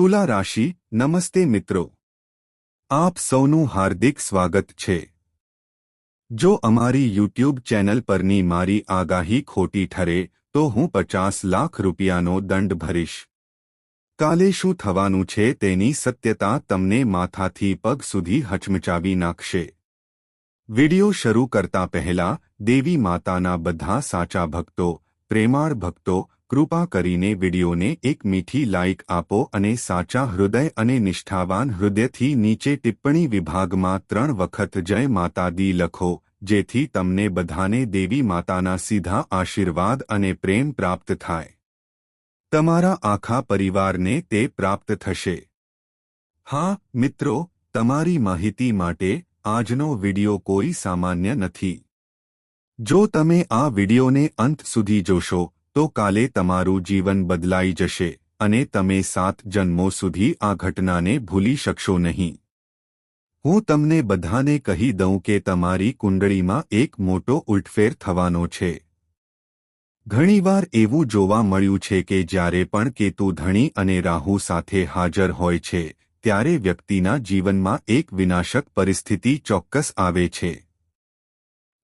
તુલા રાશિ, નમસ્તે મિત્રો. આપ સૌનું હાર્દિક સ્વાગત છે. જો અમારી યુટ્યુબ ચેનલ પરની મારી આગાહી ખોટી ઠરે, તો હું પચાસ લાખ રૂપિયાનો દંડ ભરીશ. કાલે શું થવાનું છે તેની સત્યતા તમને માથાથી પગ સુધી હચમચાવી નાખશે. વિડિયો શરૂ કરતા પહેલા, દેવી માતાના બધા સાચા ભક્તો, પ્રેમાળ ભક્તો કૃપા કરીને વિડિયોને એક મીઠી લાઇક આપો અને સાચા હૃદય અને નિષ્ઠાવાન હૃદયથી નીચે ટિપ્પણી વિભાગમાં ત્રણ વખત જય માતા દી લખો, જેથી તમને બધાને દેવી માતાના સીધા આશીર્વાદ અને પ્રેમ પ્રાપ્ત થાય. તમારા આખા પરિવારને તે પ્રાપ્ત થશે. હા, મિત્રો, તમારી માહિતી માટે આજનો વિડિયો કોઈ સામાન્ય નથી. જો તમે આ વિડિયોને અંત સુધી જોશો તો કાલે તમારું જીવન બદલાઈ જશે અને તમે સાત જન્મો સુધી આ ઘટનાને ભૂલી શકશો નહીં. હું તમને બધાને કહી દઉં કે તમારી કુંડળીમાં એક મોટો ઉલટફેર થવાનો છે. ઘણીવાર એવું જોવા મળ્યું છે કે જ્યારે પણ કેતુ ધણી અને રાહુ સાથે હાજર હોય છે, ત્યારે વ્યક્તિના જીવનમાં એક વિનાશક પરિસ્થિતિ ચોક્કસ આવે છે.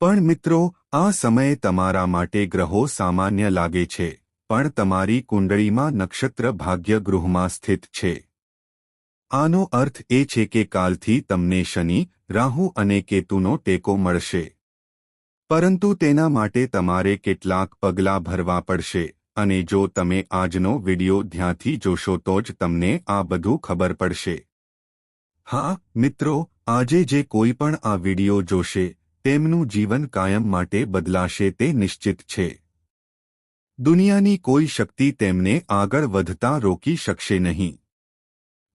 પણ મિત્રો, આ સમયે તમારા માટે ગ્રહો સામાન્ય લાગે છે, પણ તમારી કુંડળીમાં નક્ષત્ર ભાગ્ય ગૃહમાં સ્થિત છે. આનો અર્થ એ છે કે કાલથી તમને શનિ, રાહુ અને કેતુનો ટેકો મળશે. પરંતુ તેના માટે તમારે કેટલાક પગલાં ભરવા પડશે, અને જો તમે આજનો વિડિયો ધ્યાનથી જોશો તો જ તમને આ બધું ખબર પડશે. હા, મિત્રો, આજે જે કોઈ પણ આ વિડિયો જોશે તેમનું જીવન કાયમ માટે બદલાશે તે નિશ્ચિત છે. દુનિયાની કોઈ શક્તિ તેમને આગળ વધતા રોકી શકશે નહીં.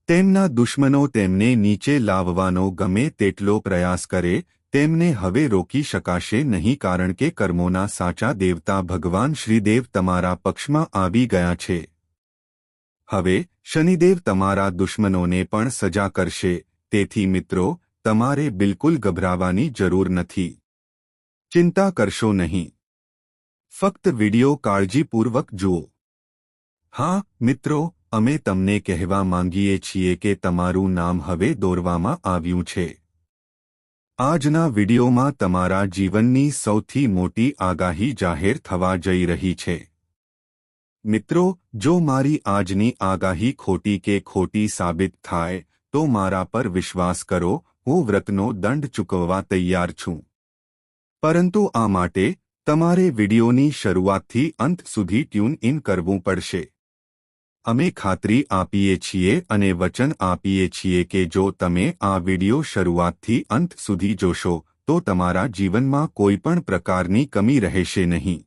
તેમના દુશ્મનો તેમને નીચે લાવવાનો ગમે તેટલો પ્રયાસ કરે, તેમને હવે રોકી શકાશે નહીં કારણ કે કર્મોના સાચા દેવતા ભગવાન શ્રીદેવ તમારા પક્ષમાં આવી ગયા છે. હવે શનિદેવ તમારા દુશ્મનોને પણ સજા કરશે. તેથી મિત્રો તમારે બિલકુલ ગભરાવાની જરૂર નથી. ચિંતા કરશો નહીં. ફક્ત વિડિયો કાળજીપૂર્વક જુઓ. હા, મિત્રો, અમે તમને કહેવા માંગીએ છીએ કે તમારું નામ હવે દોરવામાં આવ્યું છે. આજના વિડિયોમાં તમારા જીવનની સૌથી મોટી આગાહી જાહેર થવા જઈ રહી છે. મિત્રો, જો મારી આજની આગાહી ખોટી કે ખોટી સાબિત થાય, તો મારા પર વિશ્વાસ કરો હું વ્રતનો દંડ ચૂકવવા તૈયાર છું. પરંતુ આ માટે તમારે વિડિયોની શરૂઆતથી અંત સુધી ટ્યુન ઇન કરવું પડશે. અમે ખાતરી આપીએ છીએ અને વચન આપીએ છીએ કે જો તમે આ વિડિયો શરૂઆતથી અંત સુધી જોશો, તો તમારા જીવનમાં કોઈપણ પ્રકારની કમી રહેશે નહીં.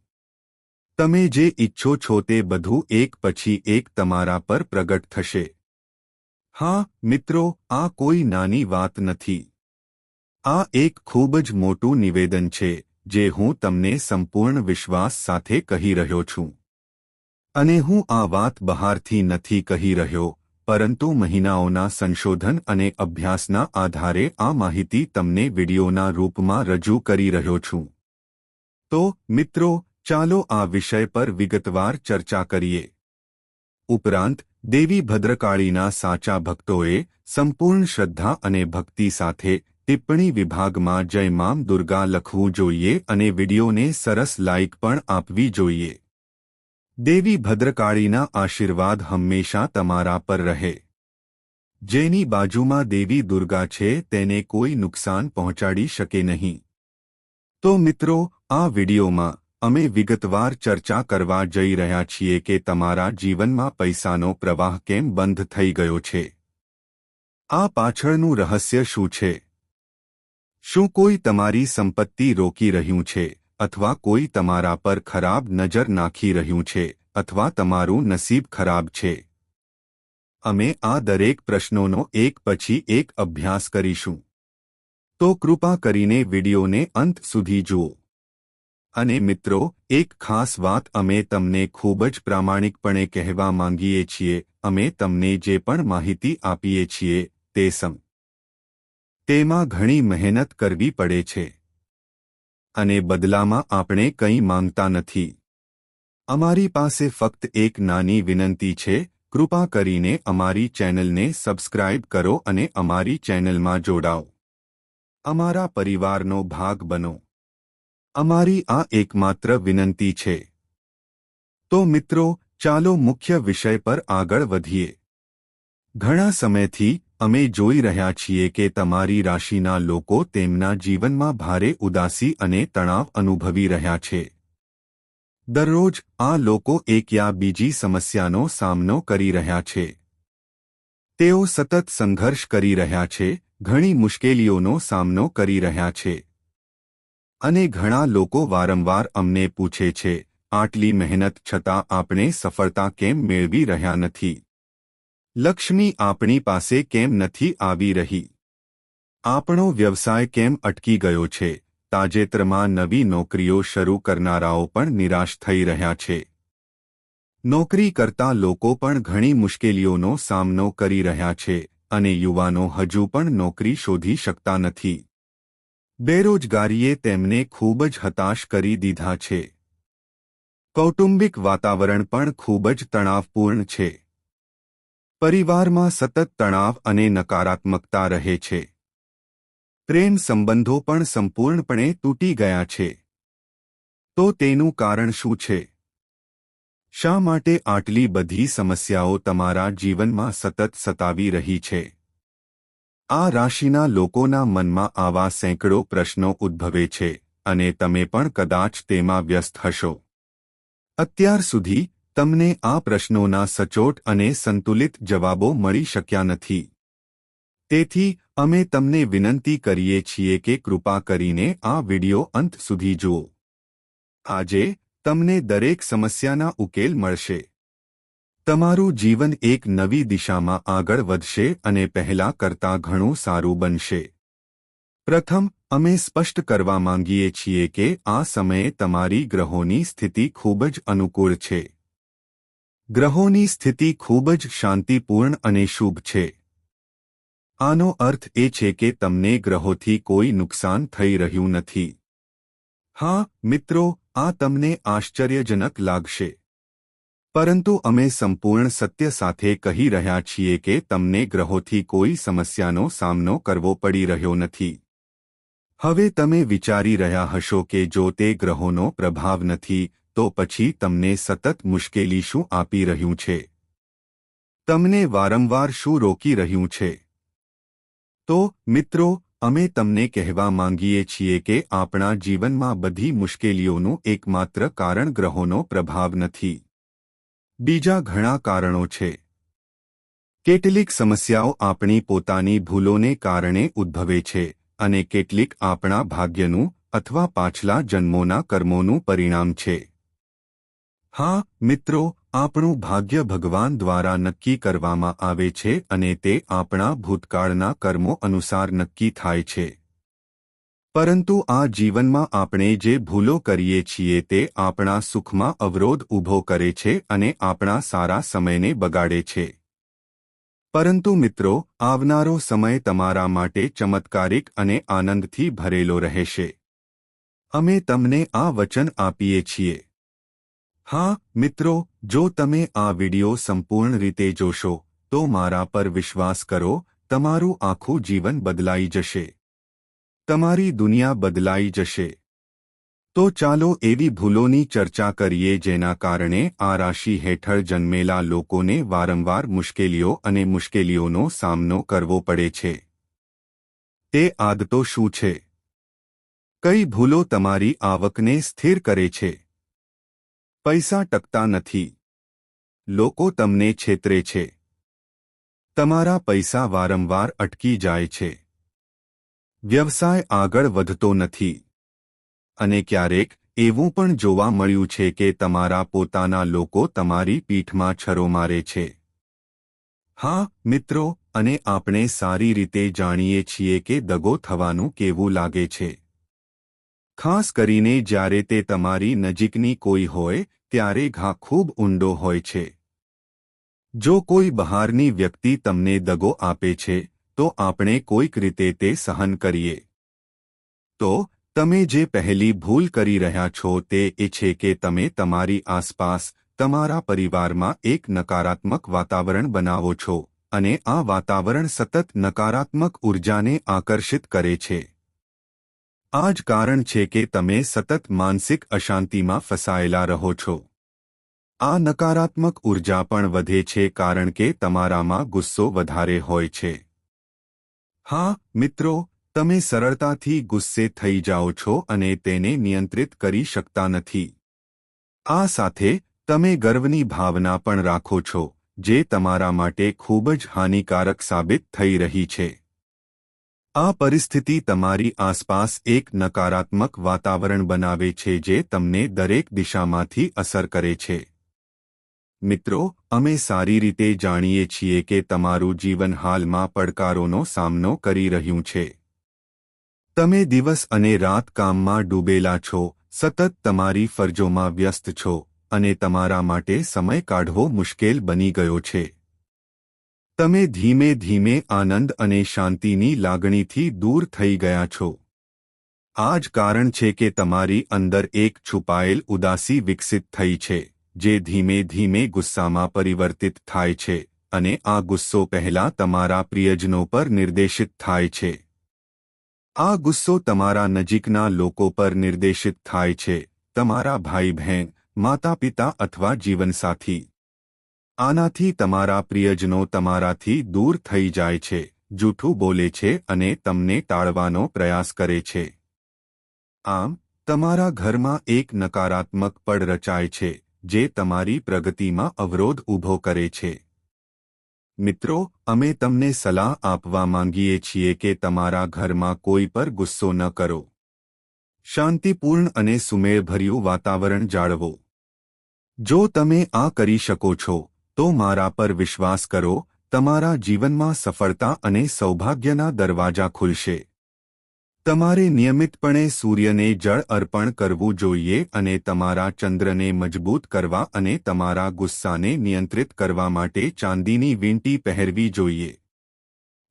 તમે જે ઈચ્છો છો તે બધું એક પછી એક તમારા પર પ્રગટ થશે. હા, મિત્રો, આ કોઈ નાની વાત નથી. આ એક ખૂબ જ મોટું નિવેદન છે, જે હું તમને સંપૂર્ણ વિશ્વાસ સાથે કહી રહ્યો છું. અને હું આ વાત બહારથી નથી કહી રહ્યો, પરંતુ મહિનાઓના સંશોધન અને અભ્યાસના આધારે આ માહિતી તમને વિડિયોના રૂપમાં રજૂ કરી રહ્યો છું. તો, મિત્રો, ચાલો આ વિષય પર વિગતવાર ચર્ચા કરીએ. ઉપરાંત દેવી ભદ્રકાળીના સાચા ભક્તોએ સંપૂર્ણ શ્રદ્ધા અને ભક્તિ સાથે ટિપ્પણી વિભાગમાં જય મામ દુર્ગા લખવું જોઈએ અને વિડિયોને સરસ લાઇક પણ આપવી જોઈએ. દેવી ભદ્રકાળીના આશીર્વાદ હંમેશા તમારા પર રહે. જેની બાજુમાં દેવી દુર્ગા છે તેને કોઈ નુકસાન પહોંચાડી શકે નહીં. તો મિત્રો, આ વિડિયોમાં અમે વિગતવાર ચર્ચા કરવા જઈ રહ્યા છીએ કે તમારા જીવનમાં પૈસાનો પ્રવાહ કેમ બંધ થઈ ગયો છે. આ પાછળનું રહસ્ય શું છે? શું કોઈ તમારી સંપત્તિ રોકી રહ્યું છે, અથવા કોઈ તમારા પર ખરાબ નજર નાખી રહ્યું છે, અથવા તમારું નસીબ ખરાબ છે? અમે આ દરેક પ્રશ્નોનો એક પછી એક અભ્યાસ કરીશું. તો કૃપા કરીને વિડિયોને અંત સુધી જુઓ. અને મિત્રો, એક ખાસ વાત અમે તમને ખૂબ જ પ્રામાણિકપણે કહેવા માંગીએ છીએ, અમે તમને જે પણ માહિતી આપીએ છીએ, તે સમ. તેમાં ઘણી મહેનત કરવી પડે છે. અને બદલામાં આપણે કંઈ માંગતા નથી. અમારી પાસે ફક્ત એક નાની વિનંતી છે, કૃપા કરીને અમારી ચેનલને સબસ્ક્રાઇબ કરો અને અમારી ચેનલમાં જોડાઓ. અમારા પરિવારનો ભાગ બનો. અમારી આ એકમાત્ર વિનંતી છે. તો મિત્રો, ચાલો મુખ્ય વિષય પર આગળ વધીએ. ઘણા સમયથી અમે જોઈ રહ્યા છીએ કે તમારી રાશિના લોકો તેમના જીવનમાં ભારે ઉદાસી અને તણાવ અનુભવી રહ્યા છે. દરરોજ આ લોકો એક યા બીજી સમસ્યાનો સામનો કરી રહ્યા છે. તેઓ સતત સંઘર્ષ કરી રહ્યા છે, ઘણી મુશ્કેલીઓનો સામનો કરી રહ્યા છે. અને ઘણા લોકો વારંવાર અમને પૂછે છે, આટલી મહેનત છતાં આપણે સફળતા કેમ મેળવી રહ્યા નથી? લક્ષ્મી આપણી પાસે કેમ નથી આવી રહી? આપણો વ્યવસાય કેમ અટકી ગયો છે? તાજેતરમાં નવી નોકરીઓ શરૂ કરનારાઓ પણ નિરાશ થઈ રહ્યા છે. નોકરી કરતા લોકો પણ ઘણી મુશ્કેલીઓનો સામનો કરી રહ્યા છે અને યુવાનો હજુ પણ નોકરી શોધી શકતા નથી. બેરોજગારીએ તેમને ખૂબ જ હતાશ કરી દીધા છે. કૌટુંબિક વાતાવરણ પણ ખૂબ જ તણાવપૂર્ણ છે. પરિવારમાં સતત તણાવ અને નકારાત્મકતા રહે છે. પ્રેમ સંબંધો પણ સંપૂર્ણપણે તૂટી ગયા છે. તો તેનું કારણ શું છે? શા માટે આટલી બધી સમસ્યાઓ તમારા જીવનમાં સતત સતાવી રહી છે? આ રાશિના લોકોના મનમાં આવા સેંકડો પ્રશ્નો ઉદ્ભવે છે, અને તમે પણ કદાચ તેમાં વ્યસ્ત હશો. અત્યાર સુધી, તમને આ પ્રશ્નોના સચોટ અને સંતુલિત જવાબો મળી શક્યા નથી. તેથી, અમે તમને વિનંતી કરીએ છીએ કે કૃપા કરીને આ વિડિયો અંત સુધી જુઓ. આજે, તમને દરેક સમસ્યાના ઉકેલ મળશે. તમારું જીવન એક નવી દિશામાં આગળ વધશે અને પહેલા કરતાં ઘણું સારું બનશે. પ્રથમ, અમે સ્પષ્ટ કરવા માંગીએ છીએ કે આ સમયે તમારી ગ્રહોની સ્થિતિ ખૂબ જ અનુકૂળ છે. ગ્રહોની સ્થિતિ ખૂબ જ શાંતિપૂર્ણ અને શુભ છે. આનો અર્થ એ છે કે તમને ગ્રહોથી કોઈ નુકસાન થઈ રહ્યું નથી. હા, મિત્રો, આ તમને આશ્ચર્યજનક લાગશે. પરંતુ અમે સંપૂર્ણ સત્ય સાથે કહી રહ્યા છીએ કે તમને ગ્રહોથી કોઈ સમસ્યાનો સામનો કરવો પડી રહ્યો નથી. હવે તમે વિચારી રહ્યા હશો કે જો તે ગ્રહોનો પ્રભાવ નથી, તો પછી તમને સતત મુશ્કેલી શું આપી રહ્યું છે? તમને વારંવાર શું રોકી રહ્યું છે? તો, મિત્રો, અમે તમને કહેવા માંગીએ છીએ કે આપણા જીવનમાં બધી મુશ્કેલીઓનું એકમાત્ર કારણ ગ્રહોનો પ્રભાવ નથી. બીજા ઘણા કારણો છે. કેટલીક સમસ્યાઓ આપણી પોતાની ભૂલોને કારણે ઉદ્ભવે છે અને કેટલીક આપણા ભાગ્યનું અથવા પાછલા જન્મોના કર્મોનું પરિણામ છે. હા, મિત્રો, આપણું ભાગ્ય ભગવાન દ્વારા નક્કી કરવામાં આવે છે અને તે આપણા ભૂતકાળના કર્મો અનુસાર નક્કી થાય છે. પરંતુ આ જીવનમાં આપણે જે ભૂલો કરીએ છીએ તે આપણા સુખમાં અવરોધ ઊભો કરે છે અને આપણા સારા સમયને બગાડે છે. પરંતુ મિત્રો, આવનારો સમય તમારા માટે ચમત્કારિક અને આનંદથી ભરેલો રહેશે. અમે તમને આ વચન આપીએ છીએ. હા, મિત્રો, જો તમે આ વિડિયો સંપૂર્ણ રીતે જોશો, તો મારા પર વિશ્વાસ કરો, તમારું આખું જીવન બદલાઈ જશે. તમારી દુનિયા બદલાઈ જશે. તો ચાલો એવી ભૂલોની ચર્ચા કરીએ જેના કારણે આ રાશિ હેઠળ જન્મેલા લોકોને વારંવાર મુશ્કેલીઓ અને મુશ્કેલીઓનો સામનો કરવો પડે છે. તે આદતો શું છે? કઈ ભૂલો તમારી આવકને સ્થિર કરે છે? પૈસા ટકતા નથી. લોકો તમને છેતરે છે. તમારા પૈસા વારંવાર અટકી જાય છે. વ્યવસાય આગળ વધતો નથી. અને ક્યારેક એવું પણ જોવા મળ્યું છે કે તમારા પોતાના લોકો તમારી પીઠમાં છરો મારે છે. હા, મિત્રો, અને આપણે સારી રીતે જાણીએ છીએ કે દગો થવાનું કેવું લાગે છે. ખાસ કરીને જ્યારે તે તમારી નજીકની કોઈ હોય, ત્યારે ઘા ખૂબ ઊંડો હોય છે. જો કોઈ બહારની વ્યક્તિ તમને દગો આપે છે તો આપણે કોઈક રીતે તે સહન કરીએ. તો, તમે જે પહેલી ભૂલ કરી રહ્યા છો તે એ છે કે તમે તમારી આસપાસ, તમારા પરિવારમાં એક નકારાત્મક વાતાવરણ બનાવો છો અને આ વાતાવરણ સતત નકારાત્મક ઉર્જાને આકર્ષિત કરે છે. આ જ કારણ છે કે તમે સતત માનસિક અશાંતિમાં ફસાયેલા રહો છો. આ નકારાત્મક ઊર્જા પણ વધે છે કારણ કે તમારામાં ગુસ્સો વધારે હોય છે. હા, મિત્રો, તમે સરળતાથી ગુસ્સે થઈ જાઓ છો અને તેને નિયંત્રિત કરી શકતા નથી. આ સાથે, તમે ગર્વની ભાવના પણ રાખો છો, જે તમારા માટે ખૂબ જ હાનિકારક સાબિત થઈ રહી છે. આ પરિસ્થિતિ તમારી આસપાસ એક નકારાત્મક વાતાવરણ બનાવે છે જે તમને દરેક દિશામાંથી અસર કરે છે. મિત્રો, અમે સારી રીતે જાણીએ છીએ કે તમારું જીવન હાલમાં પડકારોનો સામનો કરી રહ્યું છે. તમે દિવસ અને રાત કામમાં ડૂબેલા છો, સતત તમારી ફરજોમાં વ્યસ્ત છો, અને તમારા માટે સમય કાઢવો મુશ્કેલ બની ગયો છે. તમે ધીમે ધીમે આનંદ અને શાંતિની લાગણીથી દૂર થઈ ગયા છો. આ જ કારણ છે કે તમારી અંદર એક છુપાયેલ ઉદાસી વિકસિત થઈ છે. જે ધીમે ધીમે ગુસ્સામાં પરિવર્તિત થાય છે અને આ ગુસ્સો પહેલા તમારા પ્રિયજનો પર નિર્દેશિત થાય છે. આ ગુસ્સો તમારા નજીકના લોકો પર નિર્દેશિત થાય છે, તમારા ભાઈ બહેન માતા પિતા અથવા જીવનસાથી. આનાથી તમારા પ્રિયજનો તમારાથી દૂર થઈ જાય છે, જૂઠું બોલે છે અને તમને ટાળવાનો પ્રયાસ કરે છે. આમ, તમારા ઘરમાં એક નકારાત્મક પડ રચાય છે જે તમારી પ્રગતિમાં અવરોધ ઊભો કરે છે. મિત્રો, અમે તમને સલાહ આપવા માંગીએ છીએ કે તમારા ઘરમાં કોઈ પર ગુસ્સો ન કરો. શાંતિપૂર્ણ અને સુમેળભર્યું વાતાવરણ જાળવો. જો તમે આ કરી શકો છો, તો મારા પર વિશ્વાસ કરો, તમારા જીવનમાં સફળતા અને સૌભાગ્યના દરવાજા ખુલશે. તમારે નિયમિતપણે સૂર્યને જળ અર્પણ કરવું જોઈએ અને તમારા ચંદ્રને મજબૂત કરવા અને તમારા ગુસ્સાને નિયંત્રિત કરવા માટે ચાંદીની વીંટી પહેરવી જોઈએ.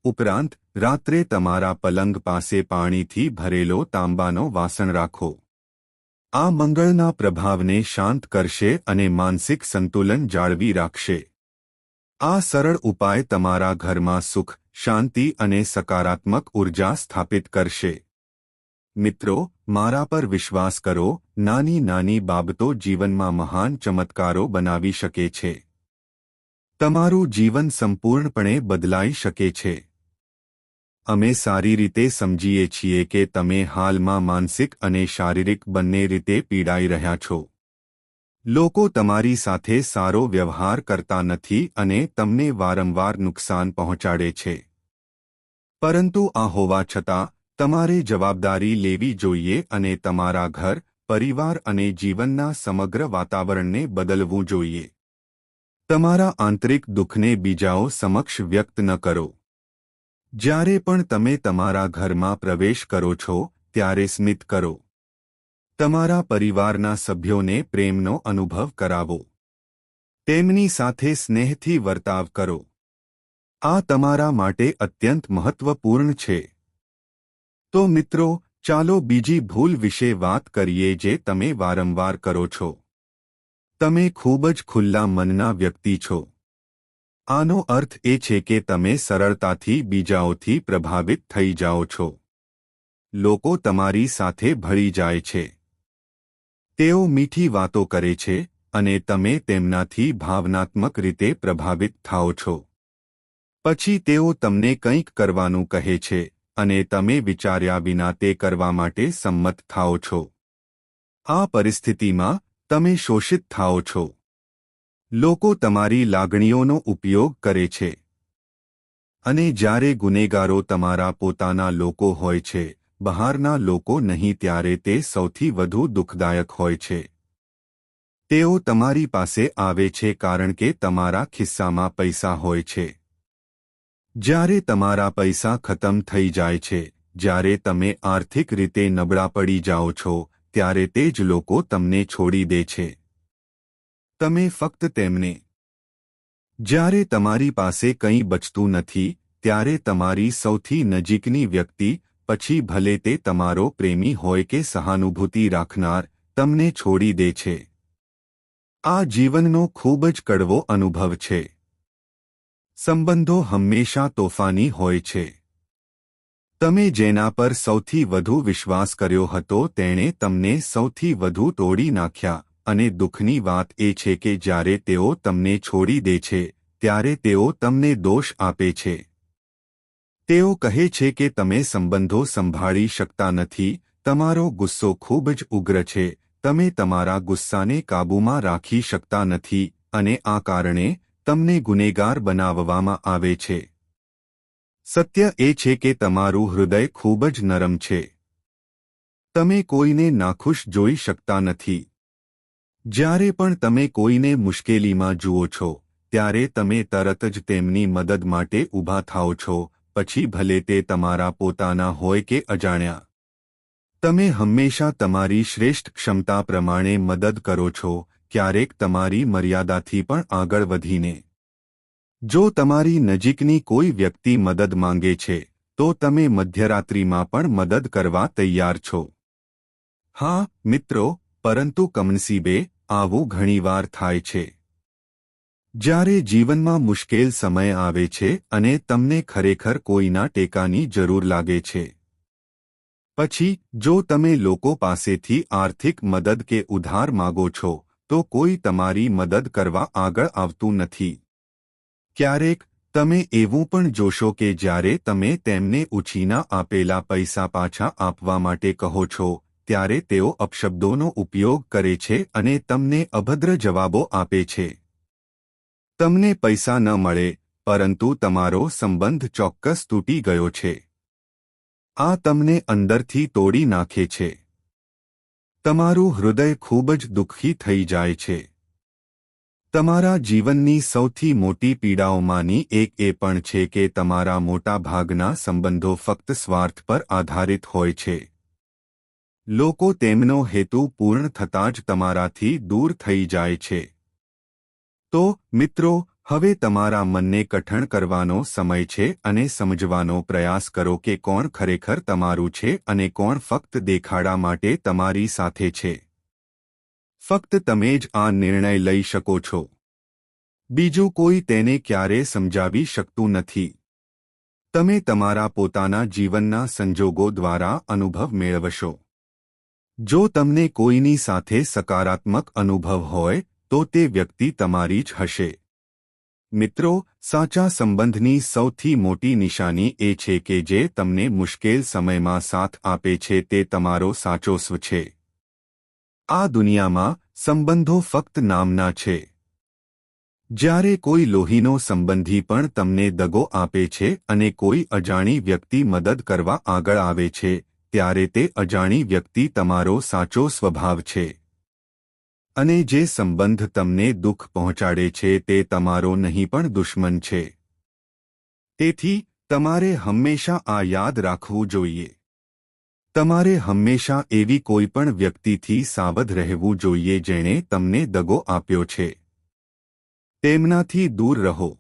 ઉપરાંત, રાત્રે તમારા પલંગ પાસે પાણીથી ભરેલો તાંબાનો વાસણ રાખો. આ મંગળના પ્રભાવને શાંત કરશે અને માનસિક સંતુલન જાળવી રાખશે. આ સરળ ઉપાય તમારા ઘરમાં સુખ શાંતિ અને સકારાત્મક ઊર્જા સ્થાપિત કરશે. મિત્રો, મારા પર વિશ્વાસ કરો, નાની નાની બાબતો જીવનમાં મહાન ચમત્કારો બનાવી શકે છે. તમારું જીવન સંપૂર્ણપણે બદલાઈ શકે છે. અમે સારી રીતે સમજીએ છીએ કે તમે હાલમાં માનસિક અને શારીરિક બંને રીતે પીડાઈ રહ્યા છો. લોકો તમારી સાથે સારો વ્યવહાર કરતા નથી અને તમને વારંવાર નુકસાન પહોંચાડે છે. પરંતુ આ હોવા છતાં, તમારે જવાબદારી લેવી જોઈએ અને તમારા ઘર, પરિવાર અને જીવનના સમગ્ર વાતાવરણને બદલવું જોઈએ. તમારા આંતરિક દુઃખને બીજાઓ સમક્ષ વ્યક્ત ન કરો. જ્યારે પણ તમે તમારા ઘરમાં પ્રવેશ કરો છો, ત્યારે સ્મિત કરો. તમારા પરિવારના સભ્યોને પ્રેમનો અનુભવ કરાવો. તેમની સાથે સ્નેહથી વર્તાવ કરો. આ તમારા માટે અત્યંત મહત્વપૂર્ણ છે. તો મિત્રો, ચાલો બીજી ભૂલ વિશે વાત કરીએ જે તમે વારંવાર કરો છો. તમે ખૂબ જ ખુલ્લા મનના વ્યક્તિ છો. આનો અર્થ એ છે કે તમે સરળતાથી બીજાઓથી પ્રભાવિત થઈ જાઓ છો. લોકો તમારી સાથે ભળી જાય છે. તેઓ મીઠી વાતો કરે છે અને તમે તેમનાથી ભાવનાત્મક રીતે પ્રભાવિત થાઓ છો. પછી તેઓ તમને કંઈક કરવાનું કહે છે અને તમે વિચાર્યા વિના તે કરવા માટે સંમત થાઓ છો. આ પરિસ્થિતિમાં તમે શોષિત થાઓ છો. લોકો તમારી લાગણીઓનો ઉપયોગ કરે છે. અને જ્યારે ગુનેગારો તમારા પોતાના લોકો હોય છે બહારના લોકો નહીં ત્યારે તે સૌથી વધુ દુઃખદાયક હોય છે. તેઓ તમારી પાસે આવે છે કારણ કે તમારા ખિસ્સામાં પૈસા હોય છે. જ્યારે તમારા પૈસા ખતમ થઈ જાય છે, જ્યારે તમે આર્થિક રીતે નબળા પડી જાઓ છો, ત્યારે તે જ લોકો તમને છોડી દે છે. તમે ફક્ત તેમને. જ્યારે તમારી પાસે કંઈ બચતું નથી, ત્યારે તમારી સૌથી નજીકની વ્યક્તિ પછી ભલે તે તમારો પ્રેમી હોય કે સહાનુભૂતિ રાખનાર, તમને છોડી દે છે. આ જીવનનો ખૂબ જ કડવો અનુભવ છે. સંબંધો હંમેશા તોફાની હોય છે. તમે જેના પર સૌથી વધુ વિશ્વાસ કર્યો હતો તેણે તમને સૌથી વધુ તોડી નાખ્યા, અને દુઃખની વાત એ છે કે જ્યારે તેઓ તમને છોડી દે છે, ત્યારે તેઓ તમને દોષ આપે છે. તેઓ કહે છે કે તમે સંબંધો સંભાળી શકતા નથી, તમારો ગુસ્સો ખૂબ જ ઉગ્ર છે, તમે તમારા ગુસ્સાને કાબૂમાં રાખી શકતા નથી અને આ કારણે તમને ગુનેગાર બનાવવામાં આવે છે. સત્ય એ છે કે તમારું હૃદય ખૂબ જ નરમ છે. તમે કોઈને નાખુશ જોઈ શકતા નથી. જ્યારે પણ તમે કોઈને મુશ્કેલીમાં જુઓ છો, ત્યારે તમે તરત જ તેમની મદદ માટે ઊભા થાઓ છો પછી ભલે તે તમારા પોતાના હોય કે અજાણ્યા. તમે હંમેશા તમારી શ્રેષ્ઠ ક્ષમતા પ્રમાણે મદદ કરો છો, ક્યારેક તમારી મર્યાદાથી પણ આગળ વધીને. જો તમારી નજીકની કોઈ વ્યક્તિ મદદ માંગે છે, તો તમે મધ્યરાત્રિમાં પણ મદદ કરવા તૈયાર છો. હા, મિત્રો, પરંતુ કમનસીબે આવું ઘણીવાર થાય છે. જ્યારે જીવનમાં મુશ્કેલ સમય આવે છે અને તમને ખરેખર કોઈના ટેકાની જરૂર લાગે છે. પછી, જો તમે લોકો પાસેથી આર્થિક મદદ કે ઉધાર માગો છો, તો કોઈ તમારી મદદ કરવા આગળ આવતું નથી. ક્યારેક, તમે એવું પણ જોશો કે જ્યારે તમે તેમને ઉછીના આપેલા પૈસા પાછા આપવા માટે કહો છો, ત્યારે તેઓ અપશબ્દોનો ઉપયોગ કરે છે અને તમને અભદ્ર જવાબો આપે છે. તમને પૈસા ન મળે, પરંતુ તમારો સંબંધ ચોક્કસ તૂટી ગયો છે. આ તમને અંદરથી તોડી નાખે છે. તમારું હૃદય ખૂબ જ દુઃખી થઈ જાય છે. તમારા જીવનની સૌથી મોટી પીડાઓમાંની એક એ પણ છે કે તમારા મોટા ભાગના સંબંધો ફક્ત સ્વાર્થ પર આધારિત હોય છે. લોકો તેમનો હેતુ પૂર્ણ થતાં જ તમારાથી દૂર થઈ જાય છે. તો, મિત્રો, હવે તમારા મનને કઠણ કરવાનો સમય છે અને સમજવાનો પ્રયાસ કરો કે કોણ ખરેખર તમારું છે અને કોણ ફક્ત દેખાડા માટે તમારી સાથે છે. ફક્ત તમે જ આ નિર્ણય લઈ શકો છો. બીજું, કોઈ તેને ક્યારે સમજાવી શકતું નથી. તમે તમારા પોતાના જીવનના સંજોગો દ્વારા અનુભવ મેળવશો. જો તમને કોઈની સાથે સકારાત્મક અનુભવ હોય તો તે વ્યક્તિ તમારી જ હશે. મિત્રો, સાચા સંબંધની સૌથી મોટી નિશાની એ છે કે જે તમને મુશ્કેલ સમયમાં સાથ આપે છે તે તમારો સાચો સ્વ છે. આ દુનિયામાં સંબંધો ફક્ત નામના છે. જ્યારે કોઈ લોહીનો સંબંધી પણ તમને દગો આપે છે અને કોઈ અજાણી વ્યક્તિ મદદ કરવા આગળ આવે છે, ત્યારે તે અજાણી વ્યક્તિ તમારો સાચો સ્વભાવ છે. અને જે સંબંધ તમને દુઃખ પહોંચાડે છે તે તમારો નહીં પણ દુશ્મન છે. તેથી, તમારે હંમેશા આ યાદ રાખવું જોઈએ. તમારે હંમેશા એવી કોઈ પણ વ્યક્તિથી સાવધ રહેવું જોઈએ જેણે તમને દગો આપ્યો છે. તેમનાથી દૂર રહો.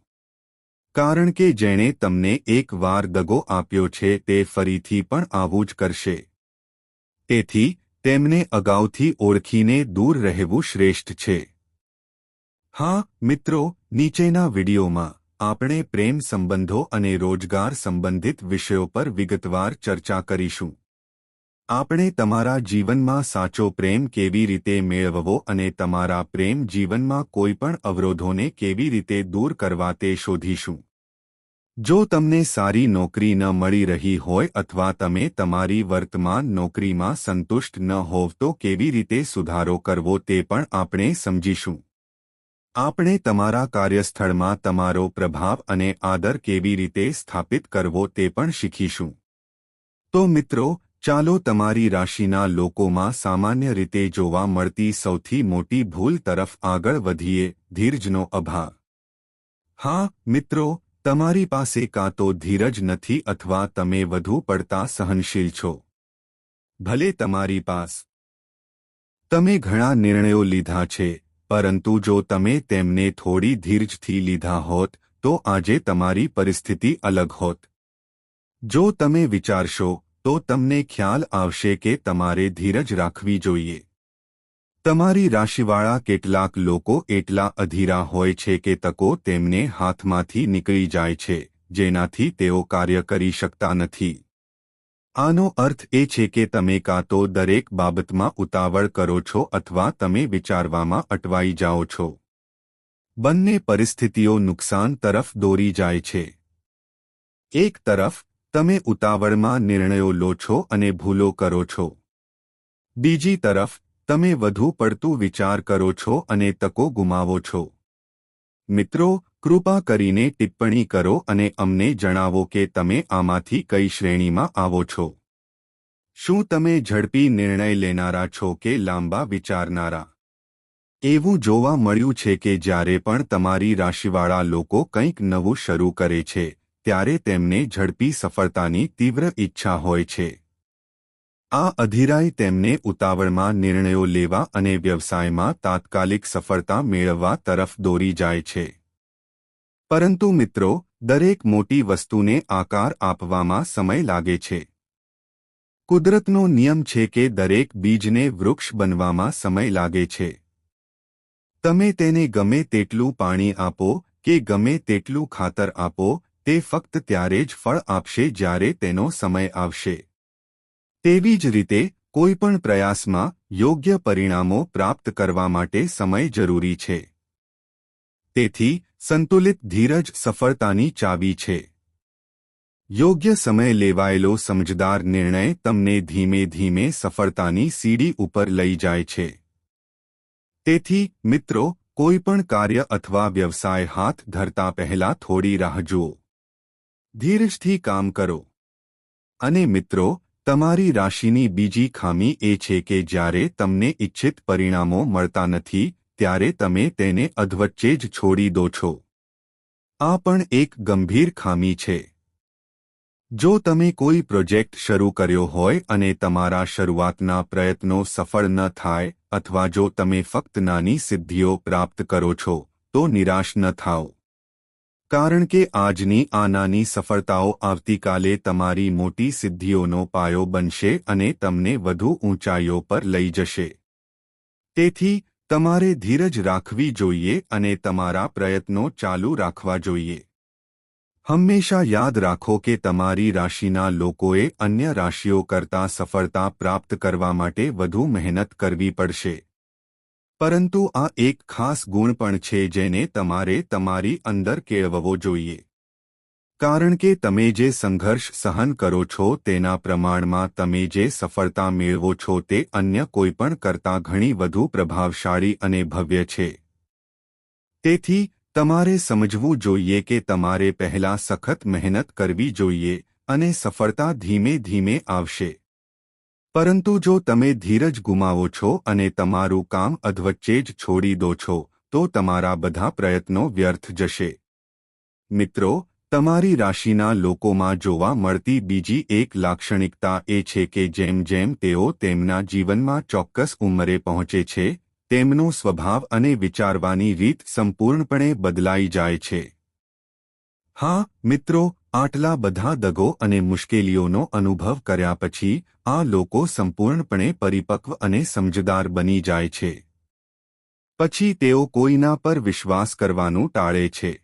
કારણ કે જેણે તમને એક વાર દગો આપ્યો છે તે ફરીથી પણ આવું જ કરશે. તેથી તેમને અગાઉથી ઓળખીને દૂર રહેવું શ્રેષ્ઠ છે. હા, મિત્રો, નીચેના વિડીયોમાં આપણે પ્રેમ સંબંધો અને રોજગાર સંબંધિત વિષયો પર વિગતવાર ચર્ચા કરીશું. આપણે તમારા જીવનમાં સાચો પ્રેમ કેવી રીતે મેળવવો અને તમારા પ્રેમ જીવનમાં કોઈપણ અવરોધોને કેવી રીતે દૂર કરવા તે શોધીશું. જો તમને સારી નોકરી ન મળી રહી હોય અથવા તમે તમારી વર્તમાન નોકરીમાં સંતુષ્ટ ન હોવ તો કેવી રીતે સુધારો કરવો તે પણ આપણે સમજીશું. આપણે તમારા કાર્યસ્થળમાં તમારો પ્રભાવ અને આદર કેવી રીતે સ્થાપિત કરવો તે પણ શીખીશું. તો મિત્રો, ચાલો તમારી રાશિના લોકોમાં સામાન્ય રીતે જોવા મળતી સૌથી મોટી ભૂલ તરફ આગળ વધીએ, ધીરજનો અભાવ હા, મિત્રો તમારી પાસે કાં તો ધીરજ નથી અથવા તમે વધુ પડતા સહનશીલ છો. ભલે તમારી પાસ તમે ઘણા નિર્ણયો લીધા છે, પરંતુ જો તમે તેમને થોડી ધીરજથી લીધા હોત, તો આજે તમારી પરિસ્થિતિ અલગ હોત. જો તમે વિચારશો, તો તમને ખ્યાલ આવશે કે તમારે ધીરજ રાખવી જોઈએ. તમારી રાશિવાળા કેટલાક લોકો એટલા અધીરા હોય છે કે તકો તેમને હાથમાંથી નીકળી જાય છે, જેનાથી તેઓ કાર્ય કરી શકતા નથી. આનો અર્થ એ છે કે તમે કાં તો દરેક બાબતમાં ઉતાવળ કરો છો અથવા તમે વિચારવામાં અટવાઈ જાઓ છો. બંને પરિસ્થિતિઓ નુકસાન તરફ દોરી જાય છે. એક તરફ, તમે ઉતાવળમાં નિર્ણયો લો છો અને ભૂલો કરો છો. બીજી તરફ તમે વધુ પડતું વિચાર કરો છો અને તકો ગુમાવો છો. મિત્રો, કૃપા કરીને ટિપ્પણી કરો અને અમને જણાવો કે તમે આમાંથી કઈ શ્રેણીમાં આવો છો. શું તમે ઝડપી નિર્ણય લેનારા છો કે લાંબા વિચારનારા? એવું જોવા મળ્યું છે કે જ્યારે પણ તમારી રાશિવાળા લોકો કંઈક નવું શરૂ કરે છે, ત્યારે તેમને ઝડપી સફળતાની તીવ્ર ઈચ્છા હોય છે. આ અધીરાઈ તેમને ઉતાવળમાં નિર્ણયો લેવા અને વ્યવસાયમાં તાત્કાલિક સફળતા મેળવવા તરફ દોરી જાય છે. પરંતુ મિત્રો, દરેક મોટી વસ્તુને આકાર આપવામાં સમય લાગે છે. કુદરતનો નિયમ છે કે દરેક બીજને વૃક્ષ બનવામાં સમય લાગે છે. તમે તેને ગમે તેટલું પાણી આપો કે ગમે તેટલું ખાતર આપો, તે ફક્ત ત્યારે જ ફળ આપશે જ્યારે તેનો સમય આવશે. તેવી જ રીતે, કોઈપણ પ્રયાસમાં યોગ્ય પરિણામો પ્રાપ્ત કરવા માટે સમય જરૂરી છે. તેથી, સંતુલિત ધીરજ સફળતાની ચાવી છે. યોગ્ય સમય લેવાયેલો સમજદાર નિર્ણય તમને ધીમે ધીમે સફળતાની સીડી ઉપર લઈ જાય છે. તેથી, મિત્રો, કોઈપણ કાર્ય અથવા વ્યવસાય હાથ ધરતા પહેલા થોડી રાહ જુઓ. ધીરજથી કામ કરો. અને મિત્રો તમારી રાશિની બીજી ખામી એ છે કે જ્યારે તમને ઇચ્છિત પરિણામો મળતા નથી, ત્યારે તમે તેને અધવચ્ચે જ છોડી દો છો. આ પણ એક ગંભીર ખામી છે. જો તમે કોઈ પ્રોજેક્ટ શરૂ કર્યો હોય અને તમારા શરૂઆતના પ્રયત્નો સફળ ન થાય, અથવા જો તમે ફક્ત નાની સિદ્ધિઓ પ્રાપ્ત કરો છો, તો નિરાશ ન થાઓ. કારણ કે આજની આ નાની સફળતાઓ આવતીકાલે તમારી મોટી સિદ્ધિઓનો પાયો બનશે અને તમને વધુ ઊંચાઈઓ પર લઈ જશે. તેથી, તમારે ધીરજ રાખવી જોઈએ અને તમારા પ્રયત્નો ચાલુ રાખવા જોઈએ. હંમેશા યાદ રાખો કે તમારી રાશિના લોકોએ અન્ય રાશિઓ કરતાં સફળતા પ્રાપ્ત કરવા માટે વધુ મહેનત કરવી પડશે. પરંતુ આ એક ખાસ ગુણ પણ છે જેને તમારે તમારી અંદર કેળવવો જોઈએ. કારણ કે તમે જે સંઘર્ષ સહન કરો છો તેના પ્રમાણમાં તમે જે સફળતા મેળવો છો તે અન્ય કોઈપણ કરતાં ઘણી વધુ પ્રભાવશાળી અને ભવ્ય છે. તેથી, તમારે સમજવું જોઈએ કે તમારે પહેલા સખત મહેનત કરવી જોઈએ અને સફળતા ધીમે ધીમે આવશે. પરંતુ જો તમે ધીરજ ગુમાવો છો અને તમારું કામ અધવચ્ચે જ છોડી દો છો, તો તમારા બધા પ્રયત્નો વ્યર્થ જશે. મિત્રો, તમારી રાશિના લોકોમાં જોવા મળતી બીજી એક લાક્ષણિકતા એ છે કે જેમ જેમ તેઓ તેમના જીવનમાં ચોક્કસ ઉંમરે પહોંચે છે, તેમનો સ્વભાવ અને વિચારવાની રીત સંપૂર્ણપણે બદલાઈ જાય છે. હા, મિત્રો આટલા બધા દગો અને મુશ્કેલીઓનો અનુભવ કર્યા પછી આ લોકો સંપૂર્ણપણે પરિપક્વ અને સમજદાર બની જાય છે. પછી તેઓ કોઈના પર વિશ્વાસ કરવાનું ટાળે છે.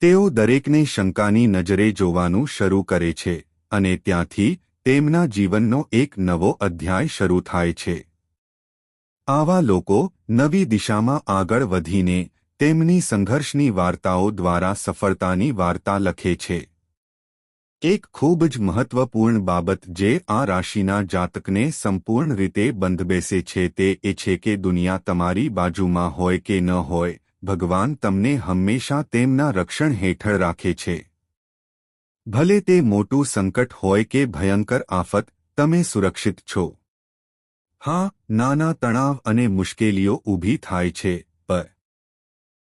તેઓ દરેકને શંકાની નજરે જોવાનું શરૂ કરે છે અને ત્યાંથી તેમના જીવનનો એક નવો અધ્યાય શરૂ થાય છે. આવા લોકો નવી દિશામાં આગળ વધીને તેમની સંઘર્ષની વાર્તાઓ દ્વારા સફળતાની વાર્તા લખે છે. એક ખૂબ જ મહત્વપૂર્ણ બાબત જે આ રાશિના જાતકને સંપૂર્ણ રીતે બંધબેસે છે તે એ છે કે દુનિયા તમારી બાજુમાં હોય કે ન હોય, ભગવાન તમને હંમેશા તેમના રક્ષણ હેઠળ રાખે છે. ભલે તે મોટું સંકટ હોય કે ભયંકર આફત, તમે સુરક્ષિત છો. હા, નાના તણાવ અને મુશ્કેલીઓ ઊભી થાય છે, પર